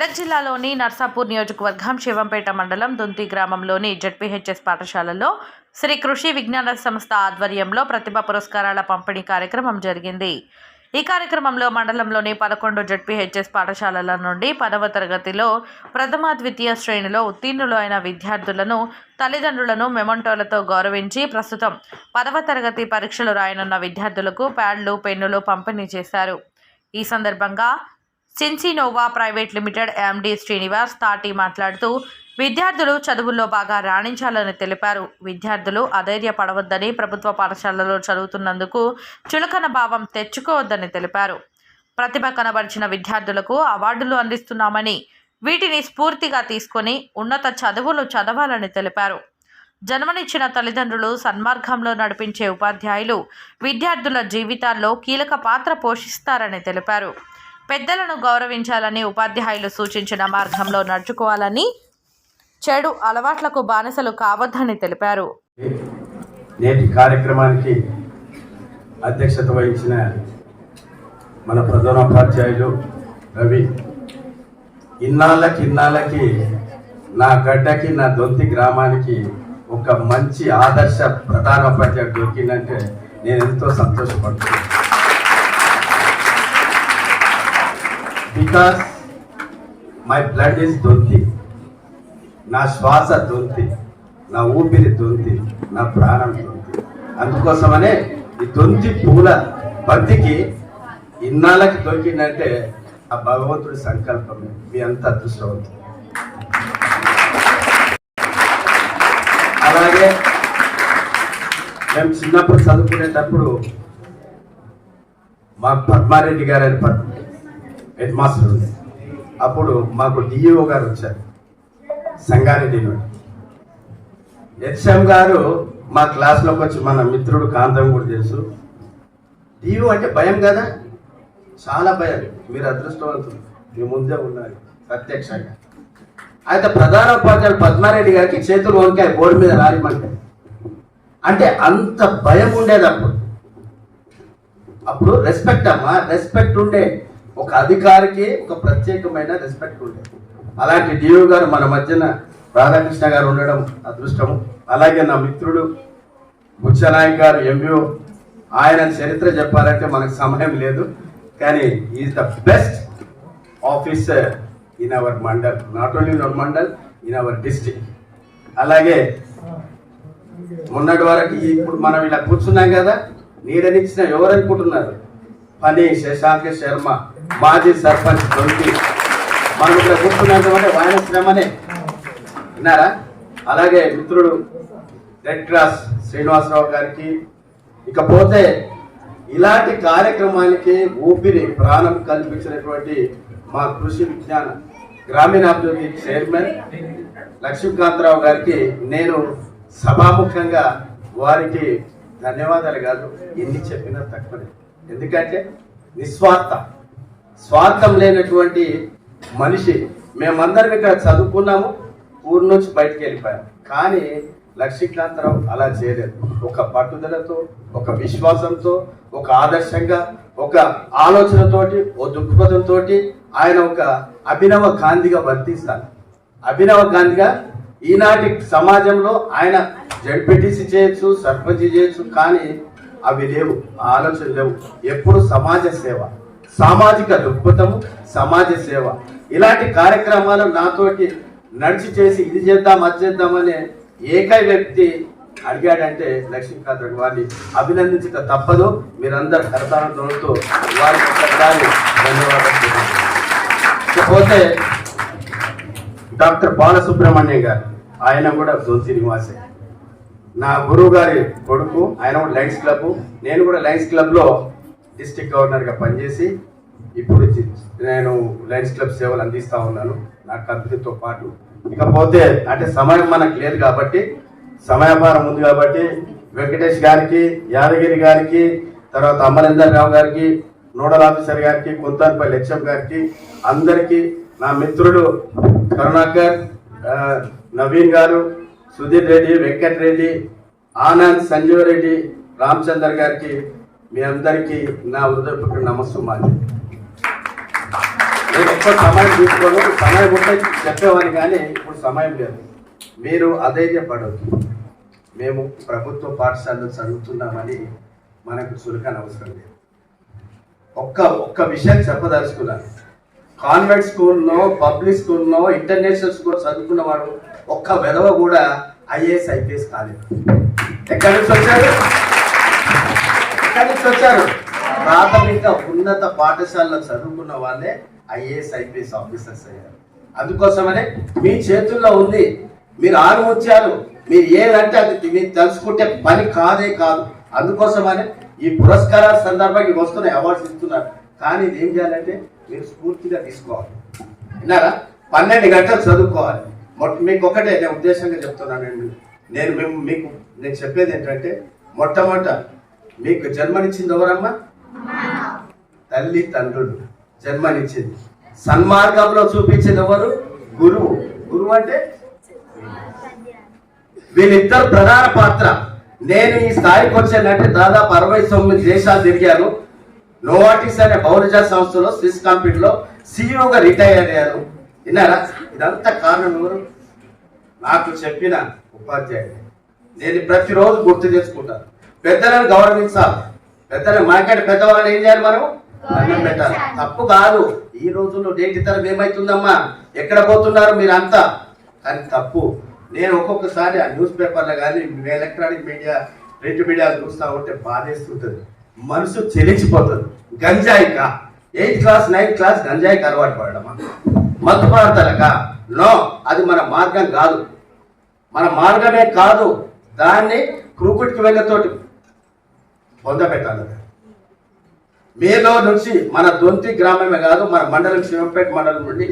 మెదక్ జిల్లాలోని నర్సాపూర్ నియోజకవర్గం శివంపేట మండలం దుంతి గ్రామంలోని జడ్పీహెచ్ఎస్ పాఠశాలలో శ్రీ కృషి విజ్ఞాన సంస్థ ఆధ్వర్యంలో ప్రతిభా పురస్కారాల పంపిణీ కార్యక్రమం జరిగింది. ఈ కార్యక్రమంలో మండలంలోని పదకొండు జడ్పీహెచ్ఎస్ పాఠశాలల నుండి పదవ తరగతిలో ప్రథమ ద్వితీయ శ్రేణిలో ఉత్తీర్ణులు అయిన విద్యార్థులను తల్లిదండ్రులను మెమంటోలతో గౌరవించి ప్రస్తుతం పదవ తరగతి పరీక్షలు రాయనున్న విద్యార్థులకు ప్యాడ్లు పెన్నులు పంపిణీ చేశారు. ఈ సందర్భంగా సిన్సినోవా private limited MD Srinivas Thati మాట్లాడుతూ విద్యార్థులు చదువుల్లో బాగా రాణించాలని తెలిపారు. విద్యార్థులు అధైర్యపడవద్దని ప్రభుత్వ పాఠశాలలో చదువుతున్నందుకు చులకన భావం తెచ్చుకోవద్దని తెలిపారు. ప్రతిభ కనబరిచిన విద్యార్థులకు అవార్డులు అందిస్తున్నామని వీటిని స్ఫూర్తిగా తీసుకొని ఉన్నత చదువులు చదవాలని తెలిపారు. జన్మనిచ్చిన తల్లిదండ్రులు సన్మార్గంలో నడిపించే ఉపాధ్యాయులు విద్యార్థుల జీవితాల్లో కీలక పాత్ర పోషిస్తారని తెలిపారు. పెద్దలను గౌరవించాలని ఉపాధ్యాయులు సూచించిన మార్గంలో నడుచుకోవాలని చెడు అలవాట్లకు బానిసలు కావద్దని తెలిపారు. నేటి కార్యక్రమానికి అధ్యక్షత వహించిన మన ప్రధానోపాధ్యాయులు రవి ఇన్నాళ్ళకి ఇన్నాళ్ళకి నా గడ్డకి నా దొంతి గ్రామానికి ఒక మంచి ఆదర్శ ప్రధానోపాధ్యాయుడు దొరికిందంటే నేను ఎంతో సంతోషపడుతున్నాను. Because my blood is Donthi నా శ్వాస దొంతి నా ఊపిరి దొంతి నా ప్రాణం దొంతి అందుకోసమనే ఈ దొంతి పూల బంతికి ఇన్నాళ్ళకి దొరికిందంటే ఆ భగవంతుడి సంకల్పమే మీ అంత అదృష్టవంతులు అలాగే మేము చిన్నప్పుడు చదువుకునేటప్పుడు మా పద్మారెడ్డి గారు అని హెడ్ మాస్టర్ ఉండే అప్పుడు మాకు డిఈఓ గారు వచ్చారు. సంగారెడ్డి నుండి హెచ్ఎం గారు మా క్లాస్లోకి వచ్చి మన మిత్రుడు కాంతం కూడా తెలుసు. డిఈఓ అంటే భయం కదా? చాలా భయం. మీరు అదృష్టవంతులు. మీ ముందే ఉన్నారు ప్రత్యక్షంగా. అయితే ప్రధాన ఉపాధ్యాయులు పద్మారెడ్డి గారికి చేతులు వంకాయ బోర్డు మీద రాయమంటే. అంటే అంత భయం ఉండేది అప్పుడు. అప్పుడు రెస్పెక్ట్ అమ్మా. రెస్పెక్ట్ ఉండే. ఒక అధికారికి ఒక ప్రత్యేకమైన రెస్పెక్ట్ ఉండే. అలాంటి డిఓ గారు మన మధ్యన రాధాకృష్ణ గారు ఉండడం అదృష్టము. అలాగే నా మిత్రుడు బుచ్చనాయక్ గారు ఎంబీఓ ఆయన చరిత్ర చెప్పాలంటే మనకు సమయం లేదు. కానీ is the best officer in our mandal. Not only in our mandal in our district అలాగే మొన్నటి వరకు ఇప్పుడు మనం ఇలా కూర్చున్నాం కదా నీడనిచ్చిన ఎవరు అనుకుంటున్నారు పని శశాంక్ శర్మ. మాజీ సర్పంచ్ దొరికి మనం ఇక్కడ కూర్చున్నామంటే వాయన శ్రమనే విన్నారా? అలాగే మిత్రుడు రెడ్ క్రాస్ శ్రీనివాసరావు గారికి ఇకపోతే ఇలాంటి కార్యక్రమానికి ఊపిరి ప్రాణం కల్పించినటువంటి మా కృషి విజ్ఞాన గ్రామీణాభివృద్ధి చైర్మన్ లక్ష్మీకాంతరావు గారికి నేను సభాముఖంగా వారికి ధన్యవాదాలు కాదు ఎన్ని చెప్పినా తక్కువ ఎందుకంటే నిస్వార్థ. స్వార్థం లేనటువంటి మనిషి మేమందరం ఇక్కడ చదువుకున్నాము ఊరి నుంచి బయటికి వెళ్ళిపోయాం. కానీ లక్ష్మీకాంతరావు అలా చేయలేదు. ఒక పట్టుదలతో ఒక విశ్వాసంతో ఒక ఆదర్శంగా ఒక ఆలోచనతోటి ఓ దృక్పథంతో ఆయన ఒక అభినవ గాంధీగా వర్తిస్తారు అభినవ గాంధీగా ఈనాటి సమాజంలో ఆయన జడ్పీటీసీ చేయొచ్చు సర్పంచ్ చేయొచ్చు కానీ అవి లేవు ఆలోచన లేవు. ఎప్పుడు సమాజ సేవ. సామాజిక దృక్పథము సమాజ సేవ. ఇలాంటి కార్యక్రమాలు నాతోటి నడిచి చేసి ఇది చేద్దాం అది చేద్దామనే ఏకై వ్యక్తి అడిగాడంటే లక్ష్మీకాంత్ వారిని అభినందించక తప్పదు. మీరందరు తోడుతూ వారికి ఒకసారి ధన్యవాదాలు ఇకపోతే డాక్టర్ బాలసుబ్రహ్మణ్యం గారు ఆయన కూడా జోన్సి నివాసే నా గురువు గారి కొడుకు ఆయన కూడా లయన్స్ క్లబ్. నేను కూడా లయన్స్ క్లబ్లో డిస్టిక్ డిస్ట్రిక్ట్ పనిచేసి ఇప్పుడు నేను లయన్స్ క్లబ్ సేవలు అందిస్తా ఉన్నాను. నా కంపెనీతో పాటు. ఇకపోతే అంటే సమయం మనకు లేదు కాబట్టి సమయాభారం ఉంది కాబట్టి వెంకటేష్ గారికి యాదగిరి గారికి తర్వాత అమరేందర్ రావు గారికి నోడల్ ఆఫీసర్ గారికి కుంతాన్పల్లి హెచ్ఎం గారికి అందరికీ నా మిత్రుడు కరుణాకర్ నవీన్ గారు సుధీర్ రెడ్డి వెంకట్ రెడ్డి ఆనంద్ సంజీవ్ రెడ్డి రామచందర్ గారికి మీ అందరికీ నా హృదయపూర్వక నమస్సుమాలి నేను సమయం తీసుకోను సమయం ఉంటే చెప్పేవాడిని కానీ ఇప్పుడు సమయం లేదు. మీరు అధైర్యపడవద్దు మేము ప్రభుత్వ పాఠశాలలో చదువుతున్నామని మనకు చులకన అవసరం లేదు. ఒక్క ఒక్క విషయం చెప్పదలుచుకున్నాను. కాన్వెంట్ స్కూల్లో పబ్లిక్ స్కూల్లో ఇంటర్నేషనల్ స్కూల్ చదువుకున్న వాడు ఒక్క వెధవ కూడా ఐఏఎస్ ఐపీఎస్ కాలేదు. ఎక్కడి నుంచి వచ్చారు? ఎక్కడి నుంచి వచ్చారు? ప్రాథమిక ఉన్నత పాఠశాలలో చదువుకున్న వాళ్ళే ఐఏఎస్ ఐపీఎస్ ఆఫీసర్స్ అయ్యారు. అందుకోసమనే మీ చేతుల్లో ఉంది. మీరు ఆరుముత్యాలు మీరు ఏదంటే అది మీరు తెలుసుకుంటే పని కాదే కాదు. అందుకోసమనే ఈ పురస్కారాల సందర్భంగా వస్తున్నాయి అవార్డ్స్ ఇస్తున్నారు. కానీ ఇది ఏం చేయాలంటే మీరు స్ఫూర్తిగా తీసుకోవాలి. విన్నారా? పన్నెండు గంటలు చదువుకోవాలి. మీకు ఒకటే నేను ఉద్దేశంగా చెప్తున్నానండి నేను మేము మీకు నేను చెప్పేది ఏంటంటే మొట్టమొదట మీకు జన్మనిచ్చింది ఎవరమ్మా? తల్లి తండ్రులు. జన్మనిచ్చింది. సన్మార్గంలో చూపించింది ఎవరు? గురువు. గురువు అంటే? వీళ్ళిద్దరు ప్రధాన పాత్ర. నేను ఈ స్థాయికి వచ్చానంటే దాదాపు అరవై తొమ్మిది దేశాలు తిరిగాను. నోవాటిస్ అనే బౌరజ సంస్థలో స్విస్ కంపెనీలో సీఈఓగా రిటైర్ అయ్యారు విన్నారా? ఇదంతా కారణం ఎవరు? నాకు చెప్పిన ఉపాధ్యాయుడు. నేను ప్రతిరోజు గుర్తు చేసుకుంటాను పెద్దలను గౌరవించాలి. పెద్దలు మాకంటే పెద్దవాళ్ళని ఏం చేయాలి మనం? పెట్టాలి. తప్పు కాదు. ఈ రోజుల్లో నేటి తరం ఏమైతుందమ్మా? ఎక్కడ పోతున్నారు మీరంతా? కానీ తప్పు. నేను ఒక్కొక్కసారి ఆ న్యూస్ పేపర్లో కానీ ఎలక్ట్రానిక్ మీడియా ప్రింట్ మీడియా చూస్తా ఉంటే బాధేస్తుంటుంది. మనసు చెలించిపోతుంది. గంజాయికా. ఎయిత్ క్లాస్ నైన్త్ క్లాస్ గంజాయికి అలవాటు పడడమా మత్తు పదార్థాలకా? నో. అది మన మార్గం కాదు. మన మార్గమే కాదు. దాన్ని క్రూకుటికి వెళ్ళతోటి పొందబెట్టాలి మేలో నుంచి మన దొంతి గ్రామమే కాదు మన మండలం శివంపేట మండలం నుండి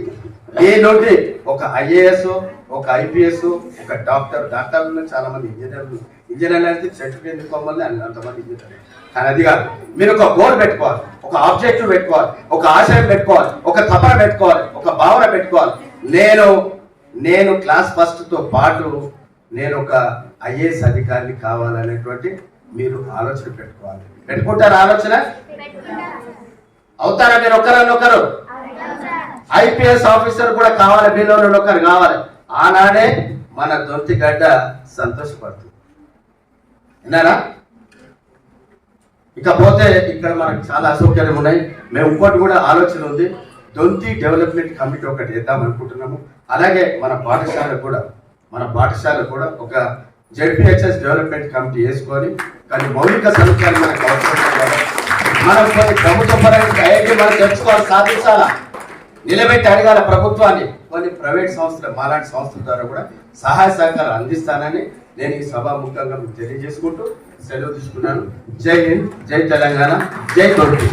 మీ నుండి ఒక ఐఏఎస్ ఒక ఐపీఎస్ ఒక డాక్టర్ డాక్టర్లు చాలా మంది ఇంజనీర్లు. ఇంజనీర్లు అయితే సర్టిఫికేట్ కింద కొమ్మల్ని? అని అంతమంది ఇంజనీర్ కానీ అది కాదు. మీరు ఒక గోల్ పెట్టుకోవాలి ఒక ఆబ్జెక్టివ్ పెట్టుకోవాలి ఒక ఆశయం పెట్టుకోవాలి ఒక తపన పెట్టుకోవాలి ఒక భావన పెట్టుకోవాలి. నేను నేను క్లాస్ ఫస్ట్తో పాటు నేను ఒక ఐఏఎస్ అధికారిని కావాలనేటువంటి మీరు ఆలోచన పెట్టుకోవాలి. పెట్టుకుంటారు ఆలోచన? అవుతారా మీరు ఒకరని ఒకరు ఐపీఎస్ ఆఫీసర్ కూడా కావాలి మీలో ఒకరు కావాలి. ఆనాడే మన దొంతి గడ్డ సంతోషపడుతుంది. విన్నారా? ఇకపోతే ఇక్కడ మనకు చాలా అసౌకర్యం ఉన్నాయి. మేము ఇంకోటి కూడా ఆలోచన ఉంది. దొంతి డెవలప్మెంట్ కమిటీ ఒకటి వేద్దాం అనుకుంటున్నాము. అలాగే మన పాఠశాల కూడా మన పాఠశాల కూడా ఒక జెడ్పిహెచ్ఎస్ డెవలప్మెంట్ కమిటీ వేసుకొని కానీ మౌలిక సదుపాయాలు మనకు అవసరం మనం కొన్ని ప్రభుత్వ పరంగా ఐఐటి మనం తెచ్చుకోవాలి సాధించాలా? నిలబెట్టి అడగాల ప్రభుత్వాన్ని. కొన్ని ప్రైవేట్ సంస్థలు మాలాంటి సంస్థల ద్వారా కూడా సహాయ సహకారాలు అందిస్తానని నేను ఈ సభాముఖంగా మీకు తెలియజేసుకుంటూ సెలవు తీసుకున్నాను. జై హింద్ జై తెలంగాణ జై తొట్టి